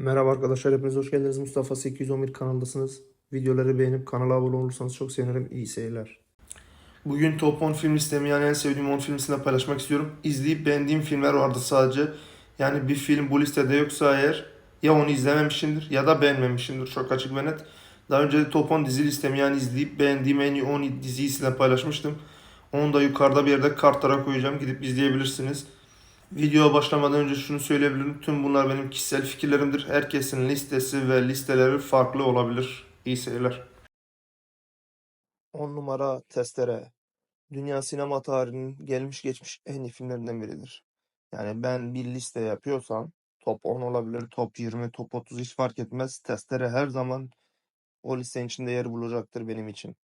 Merhaba arkadaşlar, hepiniz hoş geldiniz. Mustafa 811 kanaldasınız. Videoları beğenip kanala abone olursanız çok sevinirim. İyi seyirler. Bugün top 10 film listemi yani en sevdiğim 10 film listesini paylaşmak istiyorum. İzleyip beğendiğim filmler vardı sadece. Yani bir film bu listede yoksa eğer ya onu izlememişimdir ya da beğenmemişimdir. Çok açık ve net. Daha önce de top 10 dizi listemi yani izleyip beğendiğim en iyi 10 diziyi size paylaşmıştım. Onu da yukarıda bir yerde kartlara koyacağım. Gidip izleyebilirsiniz. Videoya başlamadan önce şunu söyleyebilirim. Tüm bunlar benim kişisel fikirlerimdir. Herkesin listesi ve listeleri farklı olabilir. İyi seyirler. 10 numara Testere. Dünya sinema tarihinin gelmiş geçmiş en iyi filmlerinden biridir. Yani ben bir liste yapıyorsam top 10 olabilir, top 20, top 30 hiç fark etmez. Testere her zaman o listenin içinde yer bulacaktır benim için.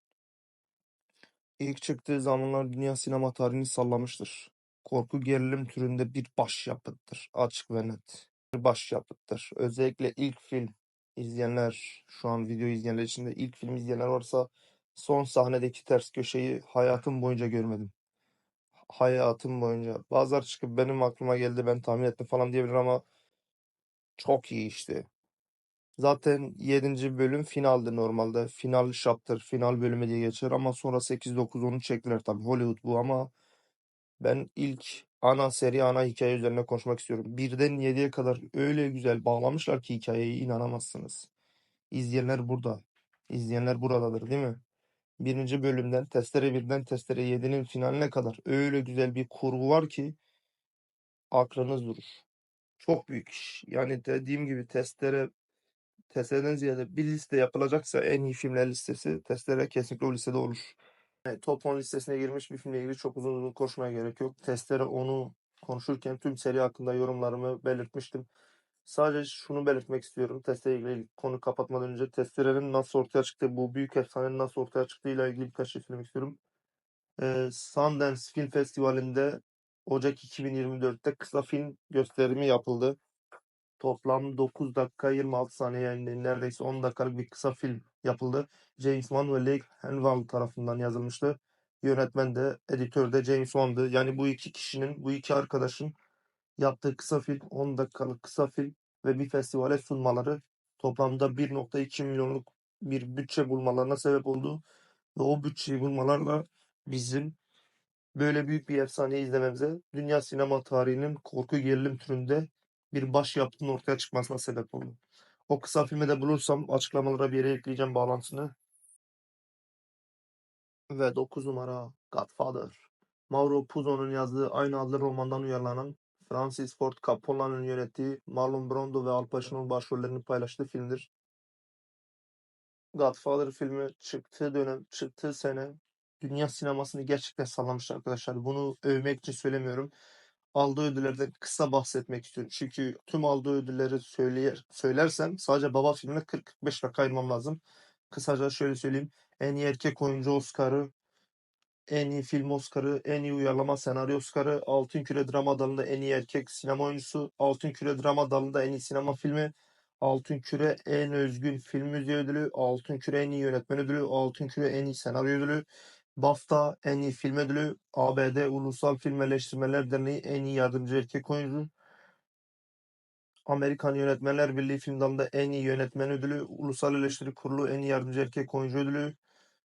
İlk çıktığı zamanlar dünya sinema tarihini sallamıştır. Korku gerilim türünde bir başyapıttır. Açık ve net. Bir başyapıttır. Özellikle ilk film izleyenler, şu an video izleyenler içinde ilk film izleyenler varsa son sahnedeki ters köşeyi hayatım boyunca görmedim. Hayatım boyunca. Bazıları çıkıp benim aklıma geldi ben tahmin ettim falan diyebilir ama çok iyi işte. Zaten 7. bölüm finaldi normalde. Final chapter, final bölümü diye geçer ama sonra 8, 9, 10'u çektiler tabii. Hollywood bu ama ben ilk ana seri, ana hikaye üzerine konuşmak istiyorum. Birden 7'ye kadar öyle güzel bağlamışlar ki hikayeyi inanamazsınız. İzleyenler burada. İzleyenler buradadır değil mi? Birinci bölümden Testere 1'den Testere 7'nin finaline kadar öyle güzel bir kurgu var ki aklınız durur. Çok büyük iş. Yani dediğim gibi Testere Testereden ziyade bir liste yapılacaksa en iyi filmler listesi Testere kesinlikle o listede olur. Yani top 10 listesine girmiş bir filmle ilgili çok uzun uzun konuşmaya gerek yok. Testere onu konuşurken tüm seri hakkında yorumlarımı belirtmiştim. Sadece şunu belirtmek istiyorum. Testere ilgili konu kapatmadan önce Testere'nin nasıl ortaya çıktığı, bu büyük efsanenin nasıl ortaya çıktığıyla ilgili birkaç şey söylemek istiyorum. Ee, Sundance Film Festivali'nde Ocak 2024'te kısa film gösterimi yapıldı. Toplam 9 dakika 26 saniye yani neredeyse 10 dakikalık bir kısa film yapıldı. James Wan ve Leigh Hanwell tarafından yazılmıştı. Yönetmen de editör de James Wan'dı. Yani bu iki kişinin, bu iki arkadaşın yaptığı kısa film, 10 dakikalık kısa film ve bir festivale sunmaları toplamda 1.2 milyonluk bir bütçe bulmalarına sebep oldu. Ve o bütçeyi bulmalarla bizim böyle büyük bir efsaneyi izlememize dünya sinema tarihinin korku gerilim türünde bir başyapıtın ortaya çıkmasına sebep oldu. O kısa filmi de bulursam açıklamalara bir yere ekleyeceğim bağlantısını. Ve 9 numara Godfather. Mauro Puzo'nun yazdığı aynı adlı romandan uyarlanan Francis Ford Coppola'nın yönettiği Marlon Brando ve Al Pacino'nun başrollerini paylaştığı filmdir. Godfather filmi çıktığı dönem, çıktığı sene dünya sinemasını gerçekten sallamıştı arkadaşlar. Bunu övmek için söylemiyorum. Aldığı ödüllerden kısa bahsetmek istiyorum. Çünkü tüm aldığı ödülleri söyleyer, söylersem sadece Baba filmine 40-45 dakika ayırmam lazım. Kısaca şöyle söyleyeyim. En iyi erkek oyuncu Oscar'ı, en iyi film Oscar'ı, en iyi uyarlama senaryo Oscar'ı, Altın Küre drama dalında en iyi erkek sinema oyuncusu, Altın Küre drama dalında en iyi sinema filmi, Altın Küre en özgün film müziği ödülü, Altın Küre en iyi yönetmen ödülü, Altın Küre en iyi senaryo ödülü, BAFTA en iyi film ödülü, ABD Ulusal Film Eleştirmeler Derneği en iyi yardımcı erkek oyuncu, Amerikan Yönetmenler Birliği film dalında en iyi yönetmen ödülü, Ulusal Eleştiri Kurulu en iyi yardımcı erkek oyuncu ödülü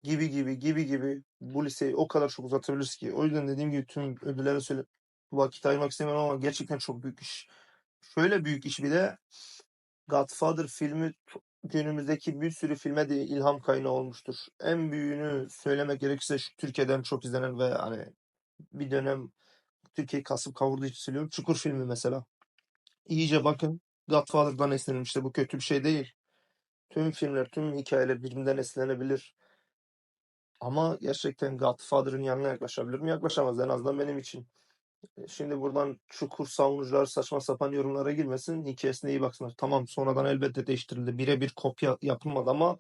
gibi gibi gibi gibi bu listeyi o kadar çok uzatabiliriz ki. O yüzden dediğim gibi tüm ödülleri söyle vakit ayırmak istemiyorum ama gerçekten çok büyük iş. Şöyle büyük iş bir de Godfather filmi günümüzdeki bir sürü filme de ilham kaynağı olmuştur. En büyüğünü söylemek gerekirse şu Türkiye'den çok izlenen ve hani bir dönem Türkiye'yi kasıp kavurduğu için söylüyorum. Çukur filmi mesela. İyice bakın. Godfather'dan esinlenmiştir. Bu kötü bir şey değil. Tüm filmler, tüm hikayeler birbirinden esinlenebilir. Ama gerçekten Godfather'ın yanına yaklaşabilir mi? Yaklaşamaz en azından benim için. E, Şimdi buradan çukur savunucular saçma sapan yorumlara girmesin. Hikayesine iyi baksınlar. Tamam sonradan elbette değiştirildi. Birebir kopya yapılmadı ama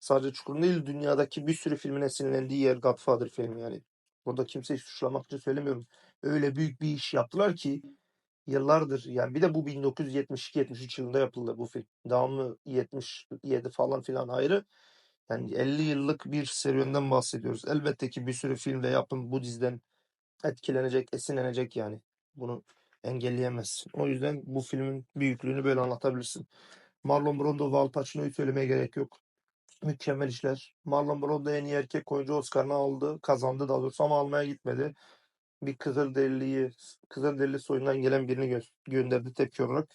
sadece Çukur'un değil dünyadaki bir sürü filmin esinlendiği yer Godfather filmi yani. Burada kimseyi suçlamak için söylemiyorum. Öyle büyük bir iş yaptılar ki yıllardır yani bir de bu 1972-73 yılında yapıldı bu film. Devamlı 77 falan filan ayrı. Yani 50 yıllık bir serüvenden bahsediyoruz. Elbette ki bir sürü film ve yapım bu diziden etkilenecek, esinlenecek yani. Bunu engelleyemezsin. O yüzden bu filmin büyüklüğünü böyle anlatabilirsin. Marlon Brando ve Al Pacino'yu söylemeye gerek yok. Mükemmel işler. Marlon Brando en iyi erkek oyuncu Oscar'ını aldı. Kazandı daha doğrusu ama almaya gitmedi. Bir Kızılderili'yi, Kızılderili soyundan gelen birini gö gönderdi tepki olarak.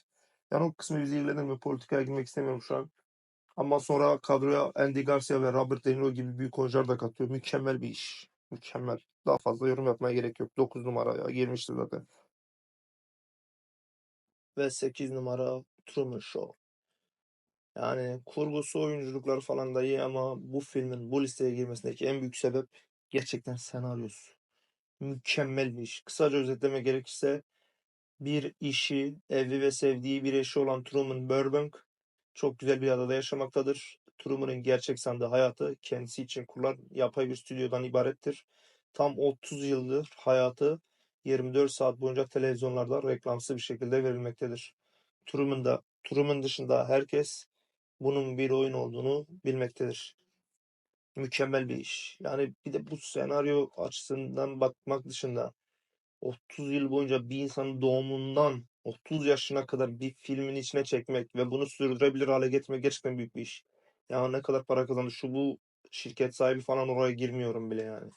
Yani o kısmı bizi ilgilendirmiyor. Politikaya girmek istemiyorum şu an. Ama sonra kadroya Andy Garcia ve Robert De Niro gibi büyük oyuncular da katıyor. Mükemmel bir iş. Mükemmel. Daha fazla yorum yapmaya gerek yok. 9 numaraya girmiştir zaten. Ve 8 numara Truman Show. Yani kurgusu, oyunculukları falan da iyi ama bu filmin bu listeye girmesindeki en büyük sebep gerçekten senaryosu. Mükemmel bir iş. Kısaca özetlemek gerekirse bir işi, evi ve sevdiği bir eşi olan Truman Burbank çok güzel bir adada yaşamaktadır. Truman'ın gerçek sandığı hayatı kendisi için kurulan yapay bir stüdyodan ibarettir. Tam 30 yıldır hayatı 24 saat boyunca televizyonlarda reklamsız bir şekilde verilmektedir. Truman'da, Truman dışında herkes bunun bir oyun olduğunu bilmektedir. Mükemmel bir iş. Yani bir de bu senaryo açısından bakmak dışında 30 yıl boyunca bir insanın doğumundan 30 yaşına kadar bir filmin içine çekmek ve bunu sürdürebilir hale getirmek gerçekten büyük bir iş. Ya ne kadar para kazandı şu bu şirket sahibi falan oraya girmiyorum bile yani.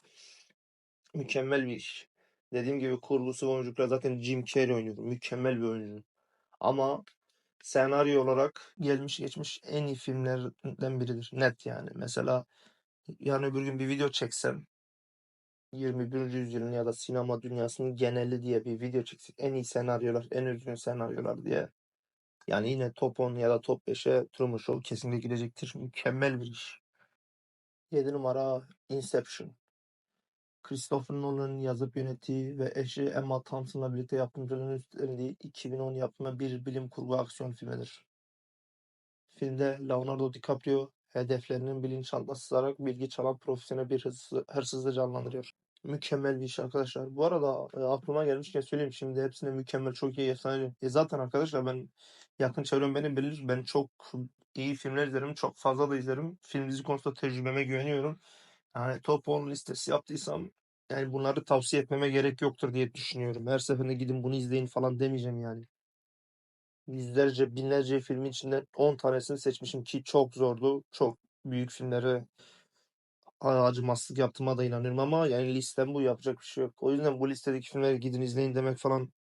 Mükemmel bir iş. Dediğim gibi kurgusu ve oyunculuklar zaten Jim Carrey oynuyor. Mükemmel bir oyuncu. Ama senaryo olarak gelmiş geçmiş en iyi filmlerden biridir. Net yani. Mesela yarın öbür gün bir video çeksem 21. yüzyılın ya da sinema dünyasının geneli diye bir video çeksek en iyi senaryolar, en üzgün senaryolar diye. Yani yine top 10 ya da top 5'e Truman Show kesinlikle gidecektir. Mükemmel bir iş. 7 numara Inception. Christopher Nolan'ın yazıp yönettiği ve eşi Emma Thompson'la birlikte yapımcılığını üstlendiği 2010 yapımı bir bilim kurgu aksiyon filmidir. Filmde Leonardo DiCaprio hedeflerinin bilinçaltına sızarak bilgi çalan profesyonel bir hırsızı, hırsızı canlandırıyor. Mükemmel bir iş arkadaşlar. Bu arada e, aklıma gelmişken söyleyeyim şimdi hepsine mükemmel çok iyi efsane. E zaten arkadaşlar ben yakın çevrem beni bilir. Ben çok iyi filmler izlerim. Çok fazla da izlerim. Film dizi konusunda tecrübeme güveniyorum. Yani top 10 listesi yaptıysam yani bunları tavsiye etmeme gerek yoktur diye düşünüyorum. Her seferinde gidin bunu izleyin falan demeyeceğim yani. Yüzlerce, binlerce filmin içinden 10 tanesini seçmişim ki çok zordu. Çok büyük filmlere acımasızlık yaptığıma da inanıyorum ama yani listem bu yapacak bir şey yok. O yüzden bu listedeki filmleri gidin izleyin demek falan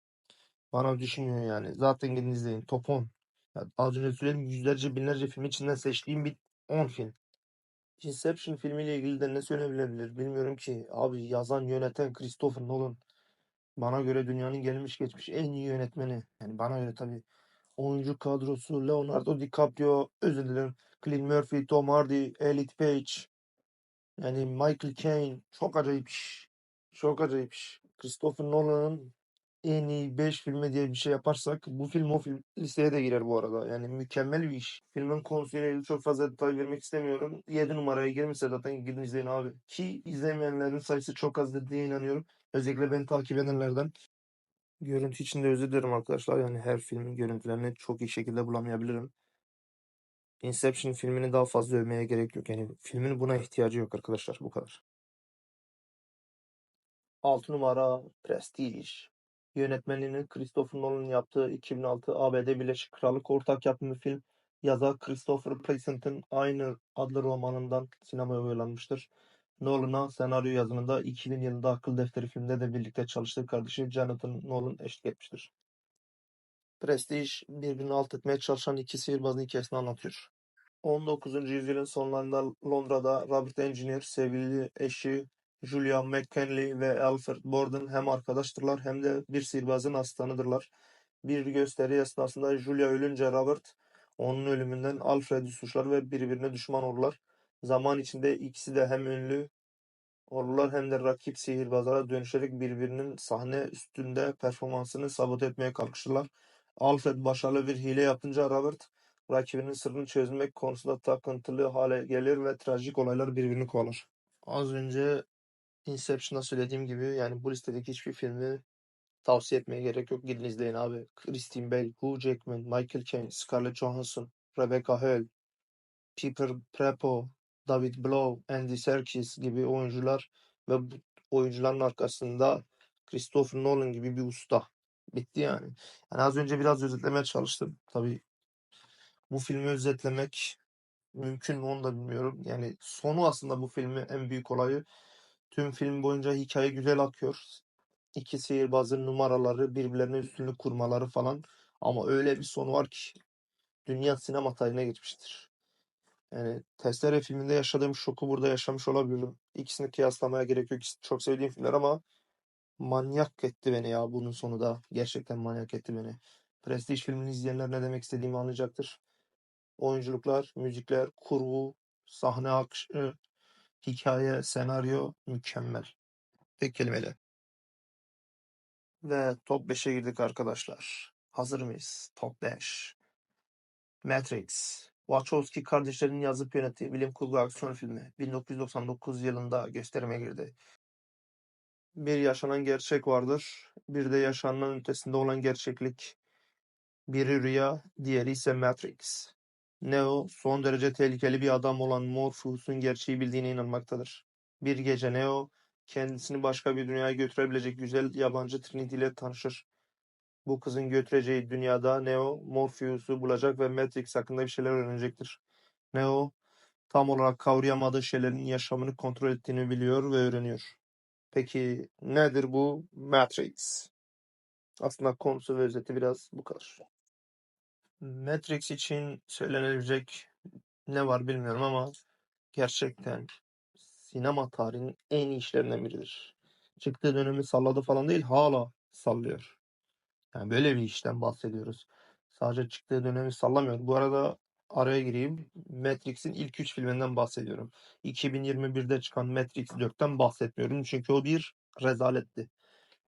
bana düşünmüyor yani. Zaten gidin izleyin. Top 10. Ya az önce söyledim yüzlerce binlerce film içinden seçtiğim bir 10 film. Inception filmiyle ilgili de ne söylenebilir bilmiyorum ki. Abi yazan yöneten Christopher Nolan. Bana göre dünyanın gelmiş geçmiş en iyi yönetmeni. Yani bana göre tabii. Oyuncu kadrosu Leonardo DiCaprio, özür dilerim. Cillian Murphy, Tom Hardy, Elliot Page. Yani Michael Caine. Çok acayip iş. Çok acayip iş. Christopher Nolan'ın en iyi 5 filmi diye bir şey yaparsak bu film o film listeye de girer bu arada. Yani mükemmel bir iş. Filmin konusuyla çok fazla detay vermek istemiyorum. 7 numaraya girmişse zaten gidin izleyin abi. Ki izlemeyenlerin sayısı çok azdır diye inanıyorum. Özellikle beni takip edenlerden. Görüntü için de özür dilerim arkadaşlar. Yani her filmin görüntülerini çok iyi şekilde bulamayabilirim. Inception filmini daha fazla övmeye gerek yok. Yani filmin buna ihtiyacı yok arkadaşlar. Bu kadar. 6 numara Prestige. Yönetmenliğini Christopher Nolan'ın yaptığı 2006 ABD Birleşik Krallık ortak yapımı film yazar Christopher Pleasant'ın aynı adlı romanından sinemaya uyarlanmıştır. Nolan'a senaryo yazımında 2000 yılında Akıl Defteri filminde de birlikte çalıştığı kardeşi Jonathan Nolan eşlik etmiştir. Prestige birbirini alt etmeye çalışan iki sihirbazın hikayesini anlatıyor. 19. yüzyılın sonlarında Londra'da Robert Engineer, sevgili eşi Julia McKinley ve Alfred Borden hem arkadaştırlar hem de bir sihirbazın asistanıdırlar. Bir gösteri esnasında Julia ölünce Robert onun ölümünden Alfred'i suçlar ve birbirine düşman olurlar. Zaman içinde ikisi de hem ünlü olurlar hem de rakip sihirbazlara dönüşerek birbirinin sahne üstünde performansını sabote etmeye kalkışırlar. Alfred başarılı bir hile yapınca Robert rakibinin sırrını çözmek konusunda takıntılı hale gelir ve trajik olaylar birbirini kovalar. Az önce Inception'da söylediğim gibi yani bu listedeki hiçbir filmi tavsiye etmeye gerek yok. Gidin izleyin abi. Christine Bale, Hugh Jackman, Michael Caine, Scarlett Johansson, Rebecca Hall, Piper Prepo, David Blow, Andy Serkis gibi oyuncular ve bu oyuncuların arkasında Christopher Nolan gibi bir usta. Bitti yani. Yani az önce biraz özetlemeye çalıştım. Tabii bu filmi özetlemek mümkün mü onu da bilmiyorum. Yani sonu aslında bu filmin en büyük olayı. Tüm film boyunca hikaye güzel akıyor. İki sihirbazın numaraları, birbirlerine üstünlük kurmaları falan. Ama öyle bir sonu var ki dünya sinema tarihine geçmiştir. Yani Testere filminde yaşadığım şoku burada yaşamış olabilirim. İkisini kıyaslamaya gerek yok. Çok sevdiğim filmler ama manyak etti beni ya bunun sonu da. Gerçekten manyak etti beni. Prestige filmini izleyenler ne demek istediğimi anlayacaktır. Oyunculuklar, müzikler, kurgu, sahne akışı, hikaye, senaryo mükemmel. Tek kelimeyle. Ve top 5'e girdik arkadaşlar. Hazır mıyız? Top 5. Matrix. Wachowski kardeşlerinin yazıp yönettiği bilim kurgu aksiyon filmi 1999 yılında gösterime girdi. Bir yaşanan gerçek vardır, bir de yaşanan ötesinde olan gerçeklik. Biri rüya, diğeri ise Matrix. Neo, son derece tehlikeli bir adam olan Morpheus'un gerçeği bildiğine inanmaktadır. Bir gece Neo, kendisini başka bir dünyaya götürebilecek güzel yabancı Trinity ile tanışır. Bu kızın götüreceği dünyada Neo, Morpheus'u bulacak ve Matrix hakkında bir şeyler öğrenecektir. Neo, tam olarak kavrayamadığı şeylerin yaşamını kontrol ettiğini biliyor ve öğreniyor. Peki nedir bu Matrix? Aslında konusu ve özeti biraz bu kadar. Matrix için söylenebilecek ne var bilmiyorum ama gerçekten sinema tarihinin en iyi işlerinden biridir. Çıktığı dönemi salladı falan değil, hala sallıyor. Yani böyle bir işten bahsediyoruz. Sadece çıktığı dönemi sallamıyor. Bu arada araya gireyim. Matrix'in ilk 3 filminden bahsediyorum. 2021'de çıkan Matrix 4'ten bahsetmiyorum. Çünkü o bir rezaletti.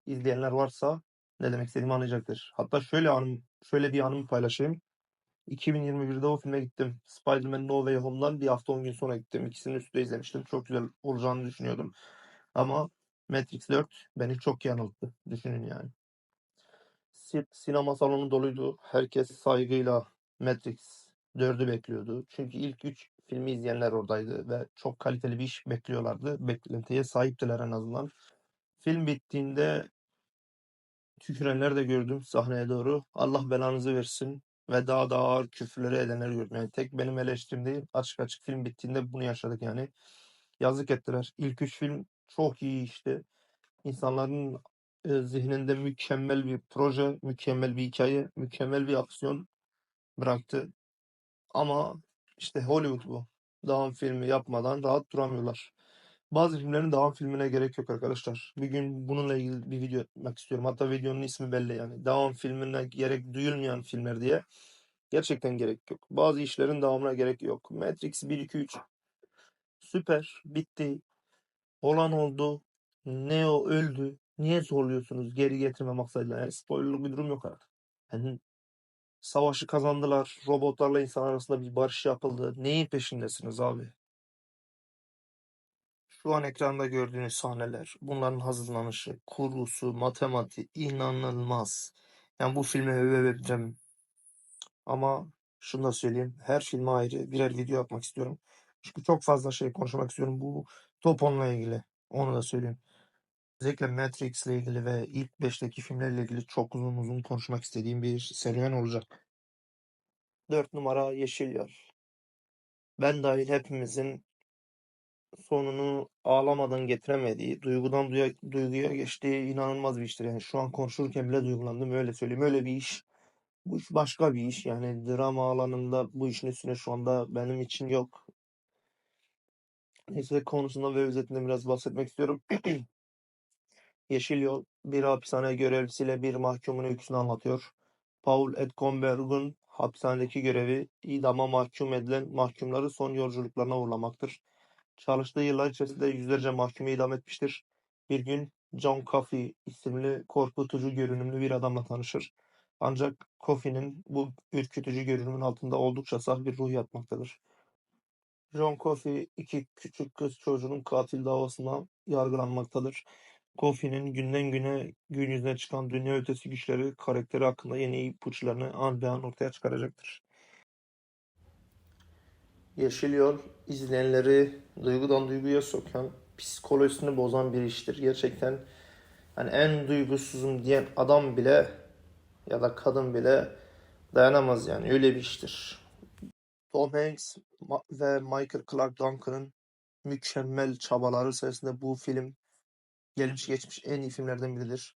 İzleyenler varsa ne demek istediğimi anlayacaktır. Hatta şöyle anım, şöyle bir anımı paylaşayım. 2021'de o filme gittim. Spider-Man No Way Home'dan bir hafta 10 gün sonra gittim. İkisini üstte izlemiştim. Çok güzel olacağını düşünüyordum. Ama Matrix 4 beni çok yanılttı. Düşünün yani. Si- Sinema salonu doluydu. Herkes saygıyla Matrix 4'ü bekliyordu. Çünkü ilk 3 filmi izleyenler oradaydı ve çok kaliteli bir iş bekliyorlardı. Beklentiye sahiptiler en azından. Film bittiğinde tükürenler de gördüm sahneye doğru. Allah belanızı versin ve daha da ağır küfürleri edenleri gördüm. Yani tek benim eleştirim değil. Açık açık film bittiğinde bunu yaşadık yani. Yazık ettiler. İlk üç film çok iyi işte. İnsanların e, zihninde mükemmel bir proje, mükemmel bir hikaye, mükemmel bir aksiyon bıraktı. Ama işte Hollywood bu. Devam filmi yapmadan rahat duramıyorlar. Bazı filmlerin devam filmine gerek yok arkadaşlar. Bir gün bununla ilgili bir video yapmak istiyorum. Hatta videonun ismi belli yani. Devam filmine gerek duyulmayan filmler diye. Gerçekten gerek yok. Bazı işlerin devamına gerek yok. Matrix 1, 2, 3 süper. Bitti. Olan oldu. Neo öldü. Niye zorluyorsunuz geri getirme maksadıyla? Yani spoilerlık bir durum yok artık. Yani savaşı kazandılar. Robotlarla insan arasında bir barış yapıldı. Neyin peşindesiniz abi? Şu an ekranda gördüğünüz sahneler, bunların hazırlanışı, kurgusu, matematiği inanılmaz. Yani bu filmi övebilirim. Ama şunu da söyleyeyim. Her filme ayrı birer video yapmak istiyorum. Çünkü çok fazla şey konuşmak istiyorum. Bu Top 10'la ilgili. Onu da söyleyeyim. Özellikle Matrix ile ilgili ve ilk 5'teki filmlerle ilgili çok uzun uzun konuşmak istediğim bir serüven olacak. 4 numara Yeşil Yol. Ben dahil hepimizin sonunu ağlamadan getiremediği, duygudan duya, duyguya geçtiği inanılmaz bir iştir. Yani şu an konuşurken bile duygulandım öyle söyleyeyim. Öyle bir iş. Bu iş başka bir iş. Yani drama alanında bu işin üstüne şu anda benim için yok. Neyse konusunda ve özetinde biraz bahsetmek istiyorum. Yeşil Yol bir hapishane görevlisiyle bir mahkumun öyküsünü anlatıyor. Paul Edkomberg'un hapishanedeki görevi idama mahkum edilen mahkumları son yolculuklarına uğurlamaktır. Çalıştığı yıllar içerisinde yüzlerce mahkumu idam etmiştir. Bir gün John Coffey isimli korkutucu görünümlü bir adamla tanışır. Ancak Coffey'nin bu ürkütücü görünümün altında oldukça saf bir ruh yatmaktadır. John Coffey iki küçük kız çocuğunun katil davasına yargılanmaktadır. Coffey'nin günden güne gün yüzüne çıkan dünya ötesi güçleri karakteri hakkında yeni ipuçlarını an be an ortaya çıkaracaktır. Yeşil Yol izleyenleri duygudan duyguya sokan, psikolojisini bozan bir iştir. Gerçekten hani en duygusuzum diyen adam bile ya da kadın bile dayanamaz yani öyle bir iştir. Tom Hanks ve Michael Clark Duncan'ın mükemmel çabaları sayesinde bu film gelmiş geçmiş en iyi filmlerden biridir.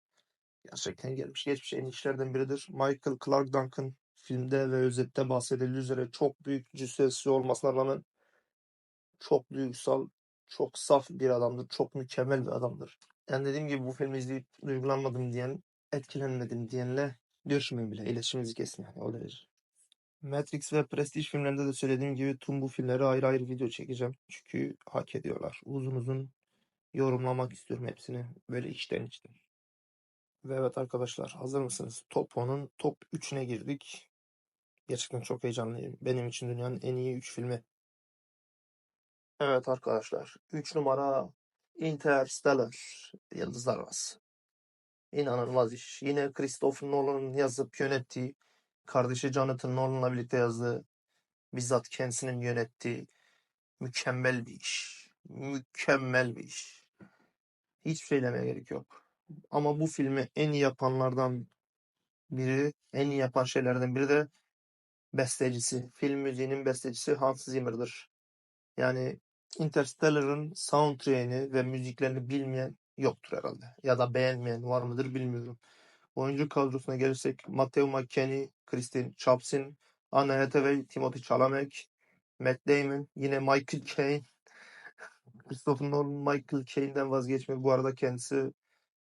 Gerçekten gelmiş geçmiş en iyi işlerden biridir. Michael Clark Duncan filmde ve özette bahsedildiği üzere çok büyük cüssesi olmasına rağmen çok duygusal, çok saf bir adamdır. Çok mükemmel bir adamdır. Yani dediğim gibi bu filmi izleyip duygulanmadım diyen, etkilenmedim diyenle görüşmeyin bile. İletişimimizi kesin yani o derece. Matrix ve Prestige filmlerinde de söylediğim gibi tüm bu filmleri ayrı ayrı video çekeceğim. Çünkü hak ediyorlar. Uzun uzun yorumlamak istiyorum hepsini. Böyle içten içten. Ve evet arkadaşlar hazır mısınız? Top 10'un top 3'üne girdik. Gerçekten çok heyecanlıyım. Benim için dünyanın en iyi 3 filmi. Evet arkadaşlar. 3 numara Interstellar. Yıldızlar Arası. İnanılmaz iş. Yine Christopher Nolan'ın yazıp yönettiği, kardeşi Jonathan Nolan'la birlikte yazdığı, bizzat kendisinin yönettiği mükemmel bir iş. Mükemmel bir iş. Hiçbir şey demeye gerek yok. Ama bu filmi en iyi yapanlardan biri, en iyi yapan şeylerden biri de bestecisi. Film müziğinin bestecisi Hans Zimmer'dır. Yani Interstellar'ın soundtrack'ini ve müziklerini bilmeyen yoktur herhalde. Ya da beğenmeyen var mıdır bilmiyorum. Oyuncu kadrosuna gelirsek Matthew McConaughey, Christine Chapsin, Anne Hathaway, Timothy Chalamet, Matt Damon, yine Michael Caine. Christopher Nolan Michael Caine'den vazgeçmek. Bu arada kendisi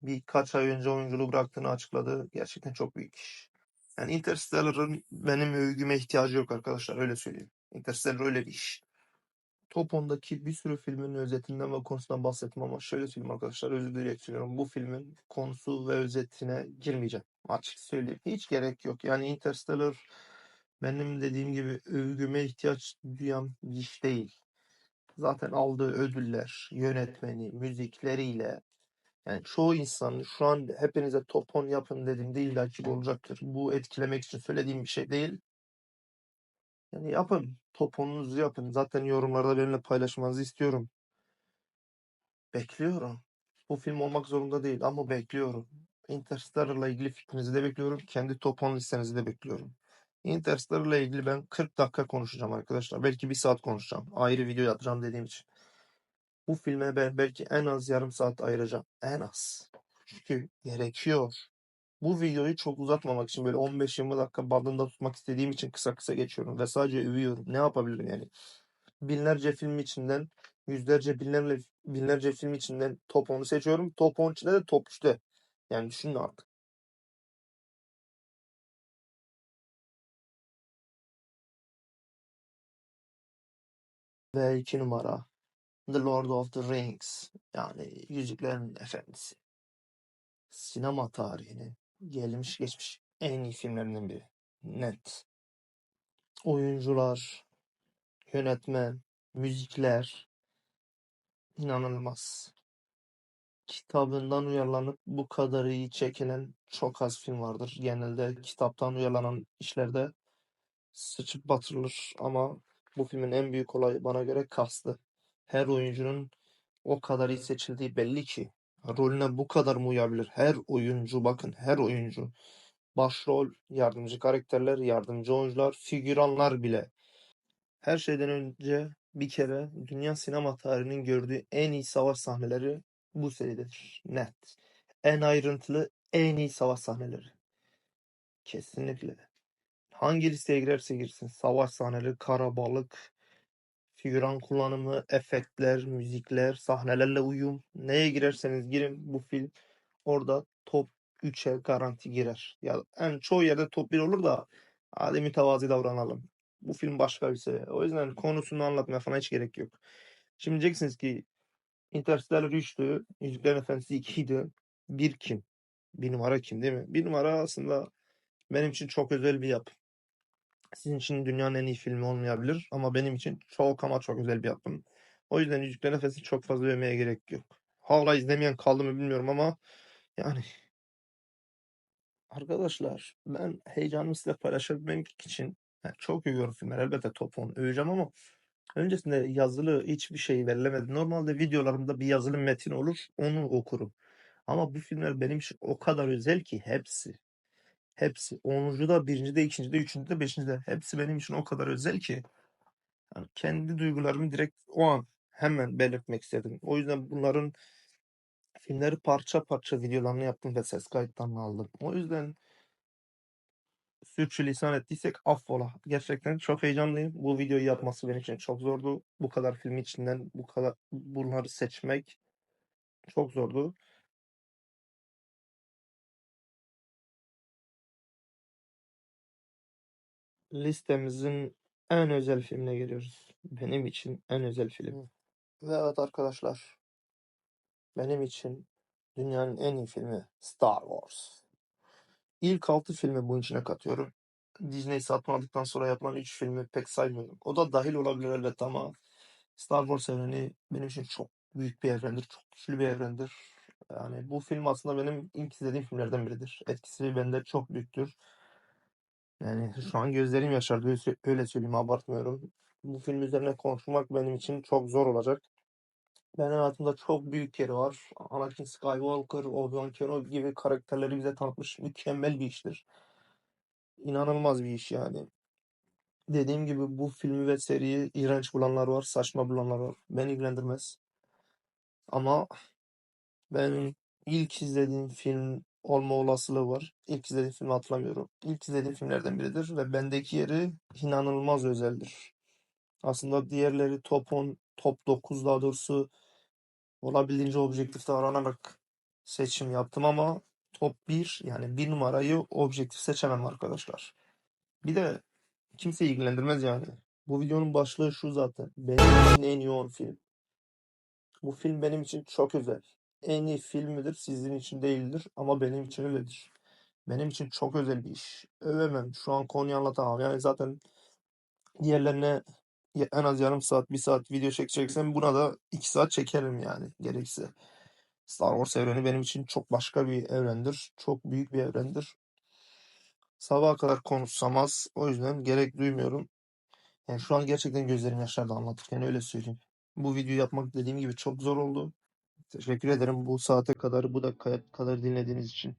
birkaç ay önce oyunculuğu bıraktığını açıkladı. Gerçekten çok büyük iş. Yani Interstellar'ın benim övgüme ihtiyacı yok arkadaşlar öyle söyleyeyim. Interstellar öyle bir iş. Top 10'daki bir sürü filmin özetinden ve konusundan bahsettim ama şöyle söyleyeyim arkadaşlar özür dileyerek söylüyorum. Bu filmin konusu ve özetine girmeyeceğim. Açık söyleyeyim. Hiç gerek yok. Yani Interstellar benim dediğim gibi övgüme ihtiyaç duyan bir iş değil. Zaten aldığı ödüller, yönetmeni, müzikleriyle yani çoğu insan şu an hepinize top 10 yapın dediğimde illaki olacaktır. Bu etkilemek için söylediğim bir şey değil. Yani yapın. Top 10'unuzu yapın. Zaten yorumlarda benimle paylaşmanızı istiyorum. Bekliyorum. Bu film olmak zorunda değil ama bekliyorum. Interstellar'la ilgili fikrinizi de bekliyorum. Kendi top 10 listenizi de bekliyorum. Interstellar'la ilgili ben 40 dakika konuşacağım arkadaşlar. Belki bir saat konuşacağım. Ayrı video yapacağım dediğim için. Bu filme ben belki en az yarım saat ayıracağım. En az. Çünkü gerekiyor. Bu videoyu çok uzatmamak için böyle 15-20 dakika bandında tutmak istediğim için kısa kısa geçiyorum ve sadece övüyorum. Ne yapabilirim yani? Binlerce film içinden, yüzlerce binlerce, binlerce film içinden top 10'u seçiyorum. Top 10 içinde de top 3'te. Yani düşünün artık. Ve 2 numara The Lord of the Rings yani Yüzüklerin Efendisi. Sinema tarihinin gelmiş geçmiş en iyi filmlerinden biri. Net. Oyuncular, yönetmen, müzikler inanılmaz. Kitabından uyarlanıp bu kadar iyi çekilen çok az film vardır. Genelde kitaptan uyarlanan işlerde sıçıp batırılır ama bu filmin en büyük olayı bana göre kastı. Her oyuncunun o kadar iyi seçildiği belli ki. Rolüne bu kadar mı uyabilir? Her oyuncu bakın her oyuncu. Başrol, yardımcı karakterler, yardımcı oyuncular, figüranlar bile. Her şeyden önce bir kere dünya sinema tarihinin gördüğü en iyi savaş sahneleri bu seridedir. Net. En ayrıntılı, en iyi savaş sahneleri. Kesinlikle. Hangi listeye girerse girsin. Savaş sahneleri, karabalık, figüran kullanımı, efektler, müzikler, sahnelerle uyum. Neye girerseniz girin bu film orada top 3'e garanti girer. Ya en çoğu yerde top 1 olur da hadi mütevazi davranalım. Bu film başka bir seviye. O yüzden konusunu anlatmaya falan hiç gerek yok. Şimdi diyeceksiniz ki Interstellar 3'tü, Yüzüklerin Efendisi 2'ydi. Bir kim? Bir numara kim değil mi? Bir numara aslında benim için çok özel bir yapım. Sizin için dünyanın en iyi filmi olmayabilir ama benim için çok ama çok özel bir yapım. O yüzden Yüzüklerin Efendisi çok fazla övmeye gerek yok. Hala izlemeyen kaldı mı bilmiyorum ama yani arkadaşlar ben heyecanımı size paylaşabilmek için yani çok övüyorum filmler. Elbette top 10 öveceğim ama öncesinde yazılı hiçbir şey verilemedi. Normalde videolarımda bir yazılı metin olur onu okurum. Ama bu filmler benim için o kadar özel ki hepsi. Hepsi. 10'uncu da, 1'inci de, 2'nci de, 3'üncü de, 5'inci de. Hepsi benim için o kadar özel ki. Yani kendi duygularımı direkt o an hemen belirtmek istedim. O yüzden bunların filmleri parça parça videolarını yaptım ve ses kayıtlarını aldım. O yüzden sürçülisan ettiysek affola. Gerçekten çok heyecanlıyım. Bu videoyu yapması benim için çok zordu. Bu kadar film içinden bu kadar bunları seçmek çok zordu. Listemizin en özel filmine geliyoruz. Benim için en özel film. Ve evet arkadaşlar. Benim için dünyanın en iyi filmi Star Wars. İlk 6 filmi bunun içine katıyorum. Disney satın aldıktan sonra yapılan 3 filmi pek saymıyorum. O da dahil olabilir elbette ama Star Wars evreni benim için çok büyük bir evrendir. Çok güçlü bir evrendir. Yani bu film aslında benim ilk izlediğim filmlerden biridir. Etkisi bende çok büyüktür. Yani şu an gözlerim yaşardı. Öyle sö- Öyle söyleyeyim abartmıyorum. Bu film üzerine konuşmak benim için çok zor olacak. Benim hayatımda çok büyük yeri var. Anakin Skywalker, Obi-Wan Kenobi gibi karakterleri bize tanıtmış mükemmel bir iştir. İnanılmaz bir iş yani. Dediğim gibi bu filmi ve seriyi iğrenç bulanlar var, saçma bulanlar var. Beni ilgilendirmez. Ama benim ilk izlediğim film olma olasılığı var. İlk izlediğim filmi hatırlamıyorum. İlk izlediğim filmlerden biridir ve bendeki yeri inanılmaz özeldir. Aslında diğerleri top 10, top 9 daha doğrusu olabildiğince objektif davranarak seçim yaptım ama top 1 yani bir numarayı objektif seçemem arkadaşlar. Bir de kimse ilgilendirmez yani. Bu videonun başlığı şu zaten. Benim en iyi 10 film. Bu film benim için çok özel. En iyi film midir sizin için değildir ama benim için öyledir. Benim için çok özel bir iş. Övemem. Şu an konuyu anlatamam. Yani zaten diğerlerine en az yarım saat, bir saat video çekeceksem buna da iki saat çekerim yani gerekse. Star Wars evreni benim için çok başka bir evrendir. Çok büyük bir evrendir. Sabaha kadar konuşsam az. O yüzden gerek duymuyorum. Yani şu an gerçekten gözlerim yaşardı anlatırken öyle söyleyeyim. Bu videoyu yapmak dediğim gibi çok zor oldu. Teşekkür ederim bu saate kadar, bu dakikaya kadar dinlediğiniz için.